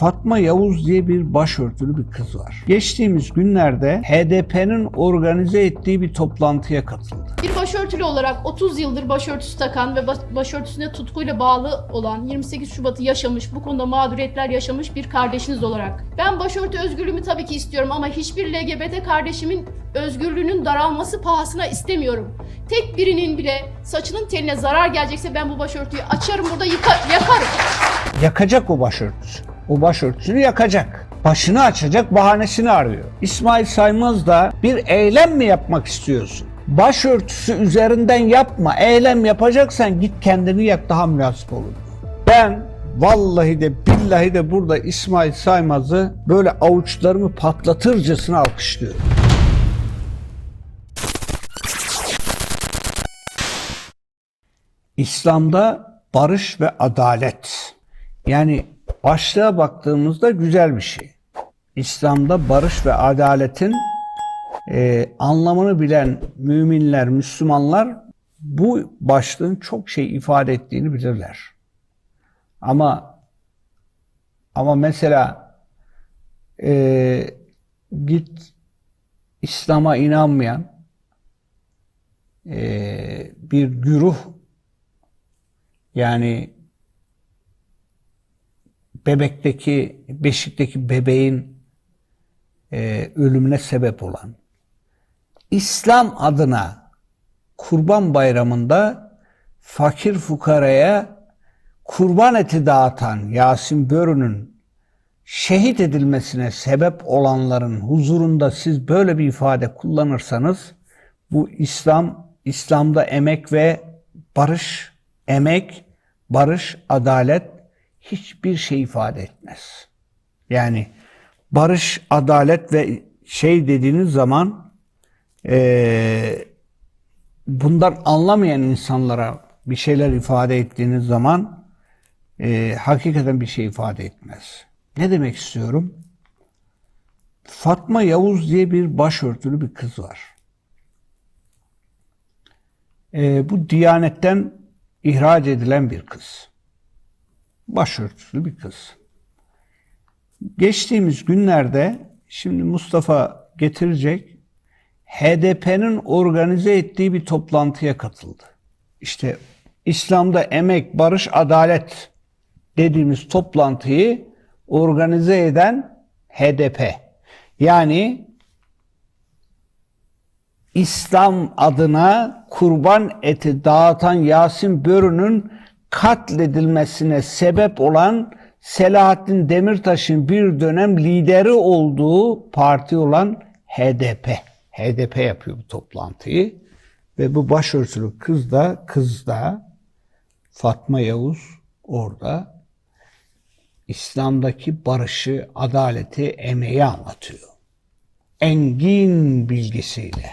Fatma Yavuz diye bir başörtülü bir kız var. Geçtiğimiz günlerde HDP'nin organize ettiği bir toplantıya katıldı. Bir başörtülü olarak 30 yıldır başörtüsü takan ve baş- başörtüsüne tutkuyla bağlı olan 28 Şubat'ı yaşamış, bu konuda mağduriyetler yaşamış bir kardeşiniz olarak. Ben başörtü özgürlüğümü tabii ki istiyorum ama hiçbir LGBT kardeşimin özgürlüğünün daralması pahasına istemiyorum. Tek birinin bile saçının teline zarar gelecekse ben bu başörtüyü açarım burada yıka- yakarım. Yakacak o başörtüsü. O başörtüsünü yakacak. Başını açacak bahanesini arıyor. İsmail Saymaz da bir eylem mi yapmak istiyorsun? Başörtüsü üzerinden yapma. Eylem yapacaksan git kendini yak daha münasip olur. Ben vallahi de billahi de burada İsmail Saymaz'ı böyle avuçlarımı patlatırcasına alkışlıyorum. İslam'da barış ve adalet. Yani başlığa baktığımızda güzel bir şey. İslam'da barış ve adaletin e, anlamını bilen müminler, Müslümanlar bu başlığın çok şey ifade ettiğini bilirler. Ama ama mesela e, git İslam'a inanmayan e, bir güruh yani bebekteki, beşikteki bebeğin e, ölümüne sebep olan, İslam adına Kurban Bayramı'nda fakir fukaraya kurban eti dağıtan Yasin Börü'nün şehit edilmesine sebep olanların huzurunda siz böyle bir ifade kullanırsanız bu İslam, İslam'da emek ve barış, emek, barış, adalet hiçbir şey ifade etmez. Yani barış, adalet ve şey dediğiniz zaman eee bundan anlamayan insanlara bir şeyler ifade ettiğiniz zaman eee, hakikaten bir şey ifade etmez. Ne demek istiyorum? Fatma Yavuz diye bir başörtülü bir kız var. Eee, bu Diyanetten ihraç edilen bir kız. Başörtülü bir kız. Geçtiğimiz günlerde şimdi Mustafa getirecek HDP'nin organize ettiği bir toplantıya katıldı. İşte İslam'da emek, barış, adalet dediğimiz toplantıyı organize eden HDP. Yani İslam adına kurban eti dağıtan Yasin Börü'nün katledilmesine sebep olan Selahattin Demirtaş'ın bir dönem lideri olduğu parti olan HDP. HDP yapıyor bu toplantıyı ve bu başörtülü kız da kız da Fatma Yavuz orada İslam'daki barışı, adaleti, emeği anlatıyor. Engin bilgisiyle.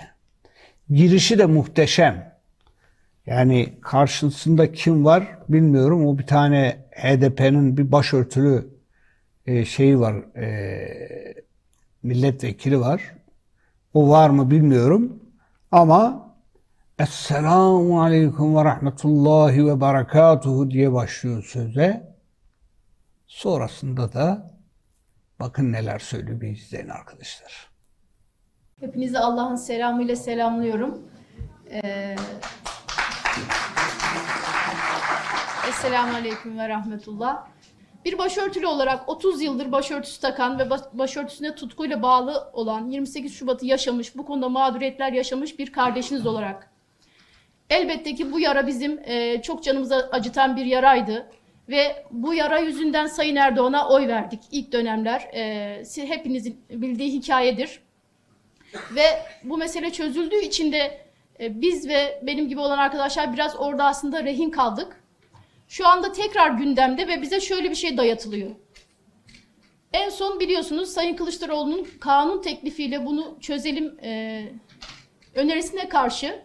Girişi de muhteşem. Yani karşısında kim var bilmiyorum. O bir tane HDP'nin bir başörtülü e, şeyi var. E, milletvekili var. O var mı bilmiyorum. Ama Esselamu Aleyküm ve Rahmetullahi ve Berekatuhu diye başlıyor söze. Sonrasında da bakın neler söylüyor bir izleyin arkadaşlar. Hepinizi Allah'ın selamıyla selamlıyorum. Ee, Esselamu Aleyküm ve Rahmetullah. Bir başörtülü olarak 30 yıldır başörtüsü takan ve ba- başörtüsüne tutkuyla bağlı olan 28 Şubat'ı yaşamış, bu konuda mağduriyetler yaşamış bir kardeşiniz olarak. Elbette ki bu yara bizim e, çok canımıza acıtan bir yaraydı. Ve bu yara yüzünden Sayın Erdoğan'a oy verdik ilk dönemler. E, hepinizin bildiği hikayedir. Ve bu mesele çözüldüğü için de biz ve benim gibi olan arkadaşlar biraz orada aslında rehin kaldık. Şu anda tekrar gündemde ve bize şöyle bir şey dayatılıyor. En son biliyorsunuz Sayın Kılıçdaroğlu'nun kanun teklifiyle bunu çözelim e, önerisine karşı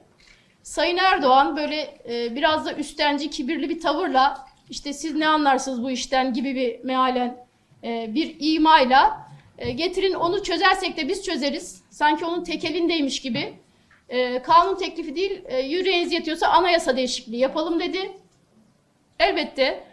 Sayın Erdoğan böyle e, biraz da üstenci, kibirli bir tavırla işte siz ne anlarsınız bu işten gibi bir mealen e, bir imayla e, getirin onu çözersek de biz çözeriz. Sanki onun tekelindeymiş gibi. E, kanun teklifi değil, e, yüreğiniz yetiyorsa anayasa değişikliği yapalım dedi. Elbette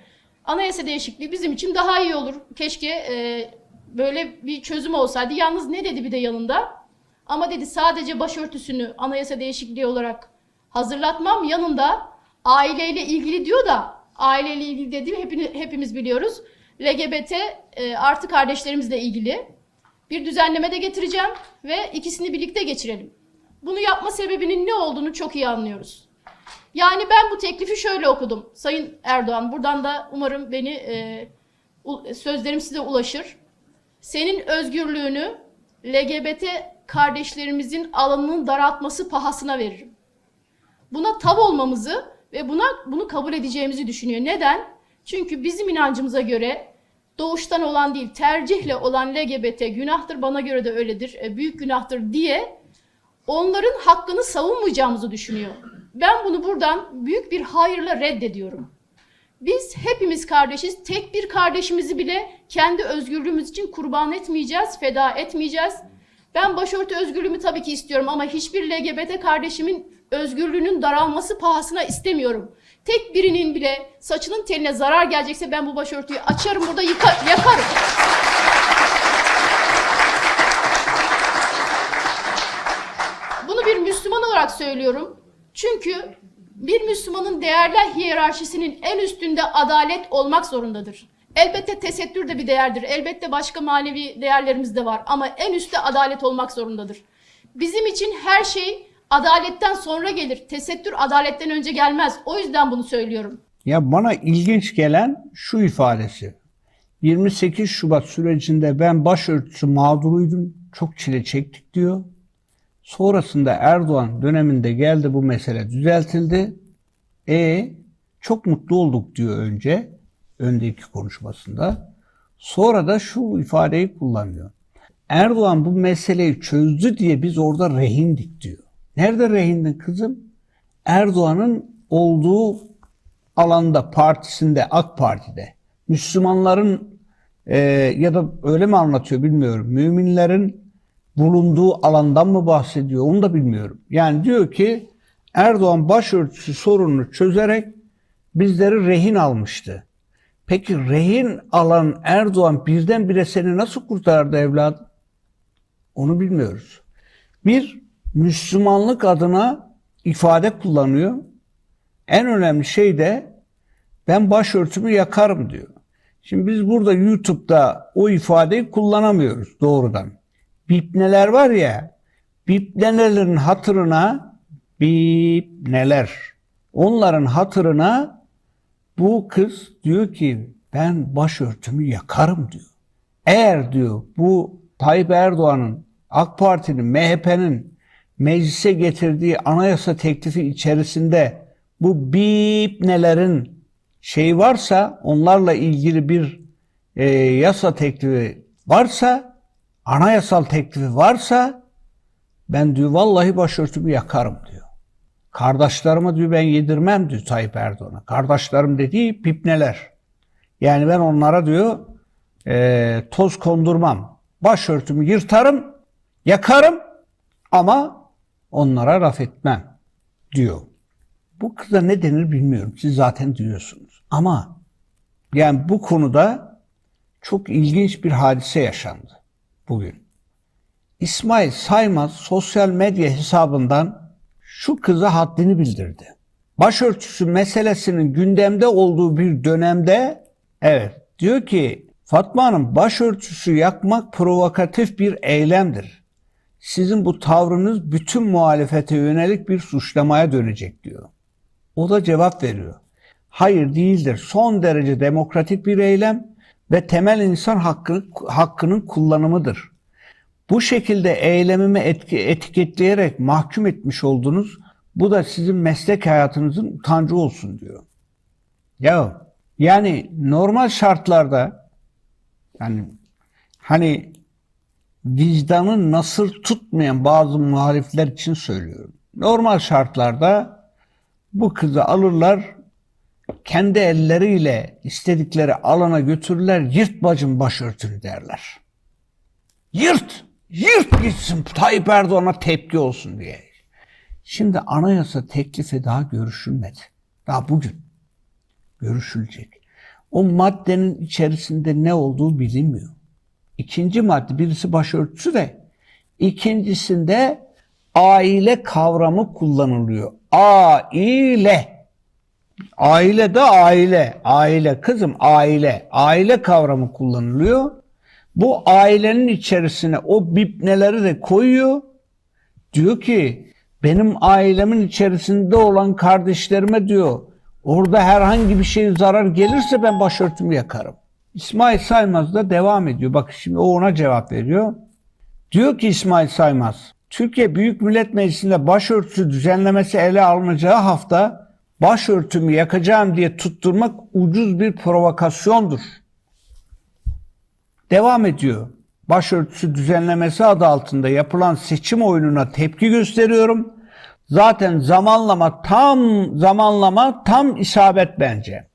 Anayasa değişikliği bizim için daha iyi olur. Keşke e, böyle bir çözüm olsaydı. Yalnız ne dedi bir de yanında? Ama dedi sadece başörtüsünü anayasa değişikliği olarak hazırlatmam. Yanında aileyle ilgili diyor da aileyle ilgili dediğim hepini, hepimiz biliyoruz. LGBT e, artı kardeşlerimizle ilgili bir düzenleme de getireceğim ve ikisini birlikte geçirelim. Bunu yapma sebebinin ne olduğunu çok iyi anlıyoruz. Yani ben bu teklifi şöyle okudum. Sayın Erdoğan buradan da umarım beni e, sözlerim size ulaşır. Senin özgürlüğünü LGBT kardeşlerimizin alanının daraltması pahasına veririm. Buna tav olmamızı ve buna bunu kabul edeceğimizi düşünüyor. Neden? Çünkü bizim inancımıza göre doğuştan olan değil, tercihle olan LGBT günahtır, bana göre de öyledir, e, büyük günahtır diye onların hakkını savunmayacağımızı düşünüyor. Ben bunu buradan büyük bir hayırla reddediyorum. Biz hepimiz kardeşiz. Tek bir kardeşimizi bile kendi özgürlüğümüz için kurban etmeyeceğiz, feda etmeyeceğiz. Ben başörtü özgürlüğümü tabii ki istiyorum ama hiçbir LGBT kardeşimin özgürlüğünün daralması pahasına istemiyorum. Tek birinin bile saçının teline zarar gelecekse ben bu başörtüyü açarım burada yıka- yakarım. Bunu bir Müslüman olarak söylüyorum. Çünkü bir Müslümanın değerler hiyerarşisinin en üstünde adalet olmak zorundadır. Elbette tesettür de bir değerdir. Elbette başka manevi değerlerimiz de var ama en üstte adalet olmak zorundadır. Bizim için her şey adaletten sonra gelir. Tesettür adaletten önce gelmez. O yüzden bunu söylüyorum. Ya bana ilginç gelen şu ifadesi. 28 Şubat sürecinde ben başörtüsü mağduruydum. Çok çile çektik diyor. Sonrasında Erdoğan döneminde geldi bu mesele düzeltildi. E çok mutlu olduk diyor önce öndeki konuşmasında. Sonra da şu ifadeyi kullanıyor. Erdoğan bu meseleyi çözdü diye biz orada rehindik diyor. Nerede rehindin kızım? Erdoğan'ın olduğu alanda, partisinde, AK Parti'de. Müslümanların e, ya da öyle mi anlatıyor bilmiyorum. Müminlerin bulunduğu alandan mı bahsediyor onu da bilmiyorum. Yani diyor ki Erdoğan başörtüsü sorununu çözerek bizleri rehin almıştı. Peki rehin alan Erdoğan birdenbire seni nasıl kurtardı evladım? Onu bilmiyoruz. Bir, Müslümanlık adına ifade kullanıyor. En önemli şey de ben başörtümü yakarım diyor. Şimdi biz burada YouTube'da o ifadeyi kullanamıyoruz doğrudan. Bipneler var ya, bipnelerin hatırına bipneler. Onların hatırına bu kız diyor ki ben başörtümü yakarım diyor. Eğer diyor bu Tayyip Erdoğan'ın, AK Parti'nin, MHP'nin meclise getirdiği anayasa teklifi içerisinde bu bipnelerin şey varsa, onlarla ilgili bir e, yasa teklifi varsa, anayasal teklifi varsa ben diyor vallahi başörtümü yakarım diyor. Kardeşlerime diyor ben yedirmem diyor Tayyip Erdoğan'a. Kardeşlerim dediği pipneler. Yani ben onlara diyor e, toz kondurmam. Başörtümü yırtarım, yakarım ama onlara laf etmem diyor. Bu kıza ne denir bilmiyorum. Siz zaten duyuyorsunuz. Ama yani bu konuda çok ilginç bir hadise yaşandı bugün. İsmail Saymaz sosyal medya hesabından şu kıza haddini bildirdi. Başörtüsü meselesinin gündemde olduğu bir dönemde evet diyor ki Fatma Hanım başörtüsü yakmak provokatif bir eylemdir. Sizin bu tavrınız bütün muhalefete yönelik bir suçlamaya dönecek diyor. O da cevap veriyor. Hayır değildir. Son derece demokratik bir eylem ve temel insan hakkı, hakkının kullanımıdır. Bu şekilde eylemimi etki, etiketleyerek mahkum etmiş oldunuz. Bu da sizin meslek hayatınızın utancı olsun diyor. Ya yani normal şartlarda yani hani vicdanı nasır tutmayan bazı muhalifler için söylüyorum. Normal şartlarda bu kızı alırlar, kendi elleriyle istedikleri alana götürürler, yırt bacım başörtünü derler. Yırt, yırt gitsin Tayyip Erdoğan'a tepki olsun diye. Şimdi anayasa teklifi daha görüşülmedi. Daha bugün görüşülecek. O maddenin içerisinde ne olduğu bilinmiyor. İkinci madde birisi başörtüsü de ikincisinde aile kavramı kullanılıyor. Aile. Aile de aile. Aile kızım aile. Aile kavramı kullanılıyor. Bu ailenin içerisine o bipneleri de koyuyor. Diyor ki benim ailemin içerisinde olan kardeşlerime diyor orada herhangi bir şey zarar gelirse ben başörtümü yakarım. İsmail Saymaz da devam ediyor. Bak şimdi o ona cevap veriyor. Diyor ki İsmail Saymaz, Türkiye Büyük Millet Meclisi'nde başörtüsü düzenlemesi ele alınacağı hafta başörtümü yakacağım diye tutturmak ucuz bir provokasyondur. Devam ediyor. Başörtüsü düzenlemesi adı altında yapılan seçim oyununa tepki gösteriyorum. Zaten zamanlama tam zamanlama tam isabet bence.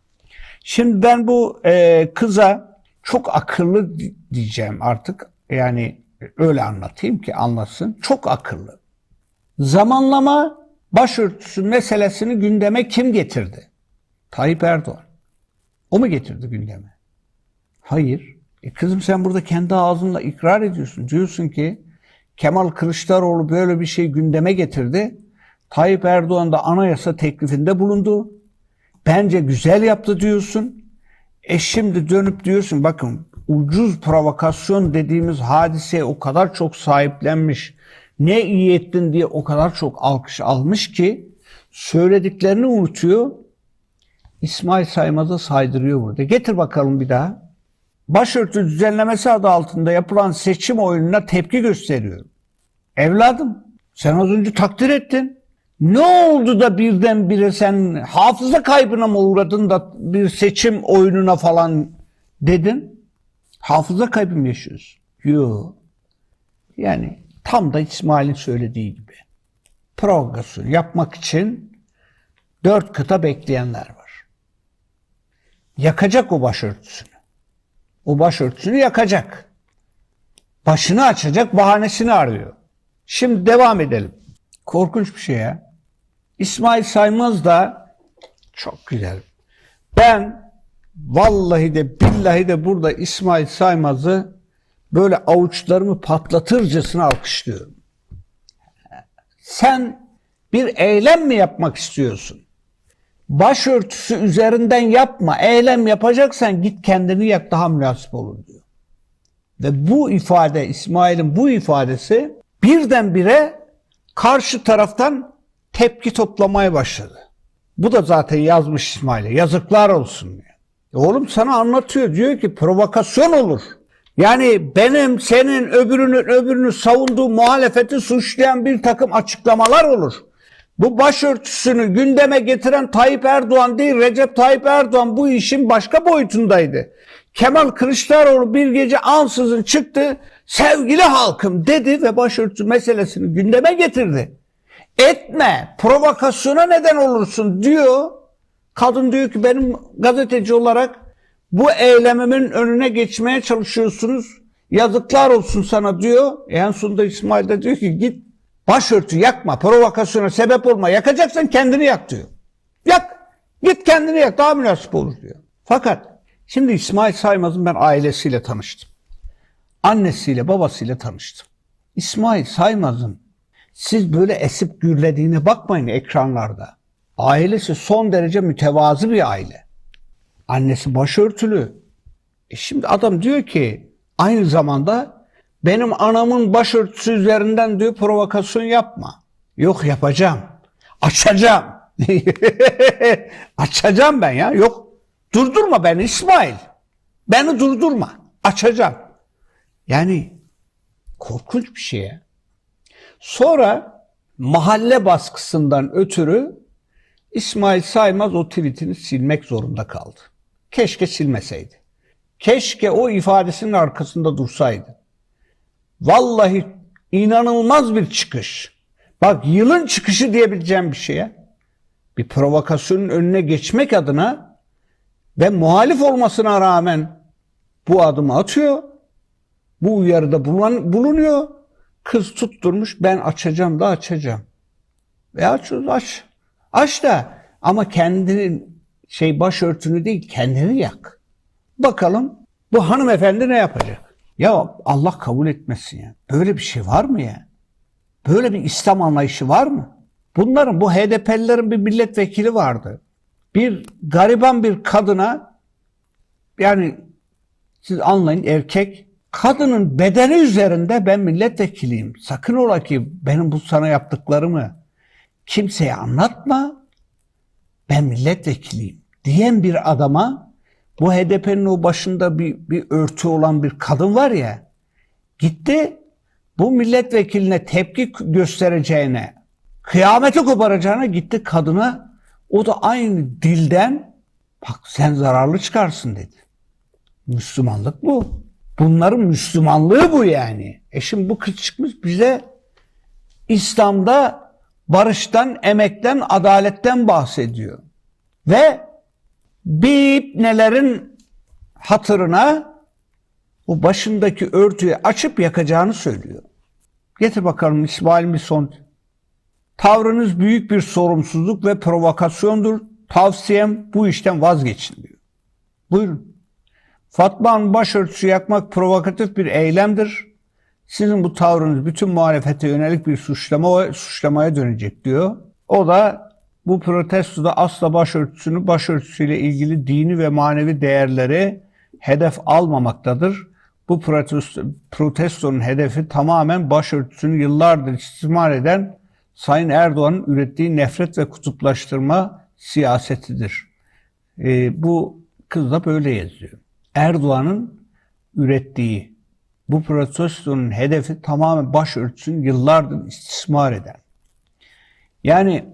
Şimdi ben bu e, kıza çok akıllı di- diyeceğim artık. Yani öyle anlatayım ki anlasın. Çok akıllı. Zamanlama başörtüsü meselesini gündeme kim getirdi? Tayyip Erdoğan. O mu getirdi gündeme? Hayır. E kızım sen burada kendi ağzınla ikrar ediyorsun. Diyorsun ki Kemal Kılıçdaroğlu böyle bir şey gündeme getirdi. Tayyip Erdoğan da anayasa teklifinde bulundu. Bence güzel yaptı diyorsun. E şimdi dönüp diyorsun bakın ucuz provokasyon dediğimiz hadiseye o kadar çok sahiplenmiş. Ne iyi ettin diye o kadar çok alkış almış ki söylediklerini unutuyor. İsmail Saymaz'a saydırıyor burada. Getir bakalım bir daha. Başörtü düzenlemesi adı altında yapılan seçim oyununa tepki gösteriyorum. Evladım sen az önce takdir ettin. Ne oldu da birdenbire sen hafıza kaybına mı uğradın da bir seçim oyununa falan dedin? Hafıza kaybı mı yaşıyorsun? Yok. Yani tam da İsmail'in söylediği gibi. Provokasyon yapmak için dört kıta bekleyenler var. Yakacak o başörtüsünü. O başörtüsünü yakacak. Başını açacak bahanesini arıyor. Şimdi devam edelim. Korkunç bir şey ya. İsmail Saymaz da çok güzel. Ben vallahi de billahi de burada İsmail Saymaz'ı böyle avuçlarımı patlatırcasına alkışlıyorum. Sen bir eylem mi yapmak istiyorsun? Başörtüsü üzerinden yapma. Eylem yapacaksan git kendini yak daha münasip olur diyor. Ve bu ifade İsmail'in bu ifadesi birdenbire karşı taraftan tepki toplamaya başladı. Bu da zaten yazmış İsmail'e. Yazıklar olsun diyor. E oğlum sana anlatıyor. Diyor ki provokasyon olur. Yani benim, senin, öbürünün, öbürünü savunduğu muhalefeti suçlayan bir takım açıklamalar olur. Bu başörtüsünü gündeme getiren Tayyip Erdoğan değil, Recep Tayyip Erdoğan bu işin başka boyutundaydı. Kemal Kılıçdaroğlu bir gece ansızın çıktı, sevgili halkım dedi ve başörtüsü meselesini gündeme getirdi. Etme, provokasyona neden olursun diyor. Kadın diyor ki benim gazeteci olarak bu eylemimin önüne geçmeye çalışıyorsunuz. Yazıklar olsun sana diyor. En sonunda İsmail de diyor ki git başörtü yakma, provokasyona sebep olma. Yakacaksan kendini yak diyor. Yak, git kendini yak daha münasip olur diyor. Fakat şimdi İsmail Saymaz'ın ben ailesiyle tanıştım. Annesiyle babasıyla tanıştım. İsmail Saymaz'ın siz böyle esip gürlediğine bakmayın ekranlarda. Ailesi son derece mütevazı bir aile. Annesi başörtülü. E şimdi adam diyor ki aynı zamanda benim anamın başörtüsü üzerinden diyor provokasyon yapma. Yok yapacağım. Açacağım. Açacağım ben ya. Yok. Durdurma beni İsmail. Beni durdurma. Açacağım. Yani korkunç bir şey ya. Sonra mahalle baskısından ötürü İsmail Saymaz o tweetini silmek zorunda kaldı. Keşke silmeseydi. Keşke o ifadesinin arkasında dursaydı. Vallahi inanılmaz bir çıkış. Bak yılın çıkışı diyebileceğim bir şeye. Bir provokasyonun önüne geçmek adına ve muhalif olmasına rağmen bu adımı atıyor. Bu uyarıda bulunuyor. Kız tutturmuş ben açacağım da açacağım. Ve aç aç. Aç da ama kendini şey başörtünü değil kendini yak. Bakalım bu hanımefendi ne yapacak? Ya Allah kabul etmesin ya. Böyle bir şey var mı ya? Böyle bir İslam anlayışı var mı? Bunların bu HDP'lilerin bir milletvekili vardı. Bir gariban bir kadına yani siz anlayın erkek kadının bedeni üzerinde ben milletvekiliyim. Sakın ola ki benim bu sana yaptıklarımı kimseye anlatma. Ben milletvekiliyim diyen bir adama bu HDP'nin o başında bir, bir örtü olan bir kadın var ya gitti bu milletvekiline tepki göstereceğine kıyameti koparacağına gitti kadına o da aynı dilden bak sen zararlı çıkarsın dedi. Müslümanlık bu. Bunların Müslümanlığı bu yani. E şimdi bu kız çıkmış bize İslam'da barıştan, emekten, adaletten bahsediyor. Ve bir nelerin hatırına o başındaki örtüyü açıp yakacağını söylüyor. Getir bakalım İsmail Mison. Tavrınız büyük bir sorumsuzluk ve provokasyondur. Tavsiyem bu işten vazgeçin diyor. Buyurun. Fatma Hanım başörtüsü yakmak provokatif bir eylemdir. Sizin bu tavrınız bütün muhalefete yönelik bir suçlama suçlamaya dönecek diyor. O da bu protestoda asla başörtüsünü başörtüsüyle ilgili dini ve manevi değerleri hedef almamaktadır. Bu protesto, protestonun hedefi tamamen başörtüsünü yıllardır istismar eden Sayın Erdoğan'ın ürettiği nefret ve kutuplaştırma siyasetidir. Ee, bu kız da böyle yazıyor. Erdoğan'ın ürettiği bu protestonun hedefi tamamen başörtüsünü yıllardır istismar eden. Yani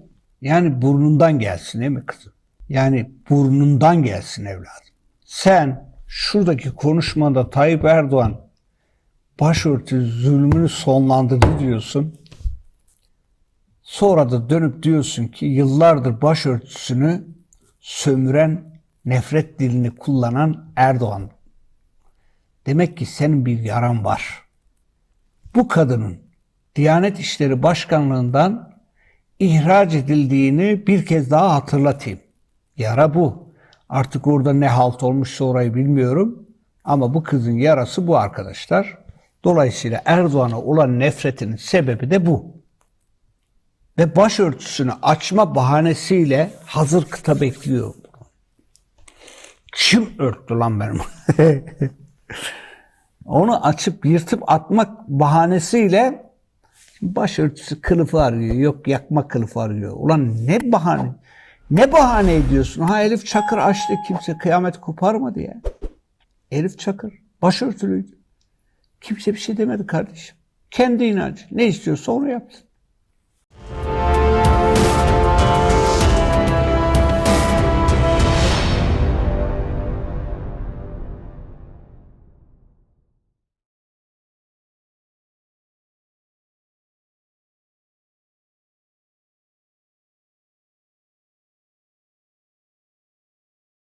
yani burnundan gelsin değil mi kızım? Yani burnundan gelsin evladım. Sen şuradaki konuşmada Tayyip Erdoğan başörtü zulmünü sonlandırdı diyorsun. Sonra da dönüp diyorsun ki yıllardır başörtüsünü sömüren, nefret dilini kullanan Erdoğan. Demek ki senin bir yaran var. Bu kadının Diyanet İşleri Başkanlığından ihraç edildiğini bir kez daha hatırlatayım. Yara bu. Artık orada ne halt olmuşsa orayı bilmiyorum. Ama bu kızın yarası bu arkadaşlar. Dolayısıyla Erdoğan'a olan nefretinin sebebi de bu. Ve başörtüsünü açma bahanesiyle hazır kıta bekliyor. Kim örttü lan benim? Onu açıp yırtıp atmak bahanesiyle başörtüsü kılıfı arıyor. Yok yakma kılıfı arıyor. Ulan ne bahane? Ne bahane ediyorsun? Ha Elif Çakır açtı kimse kıyamet koparmadı ya. Elif Çakır başörtülüydü. Kimse bir şey demedi kardeşim. Kendi inancı. Ne istiyorsa onu yapsın.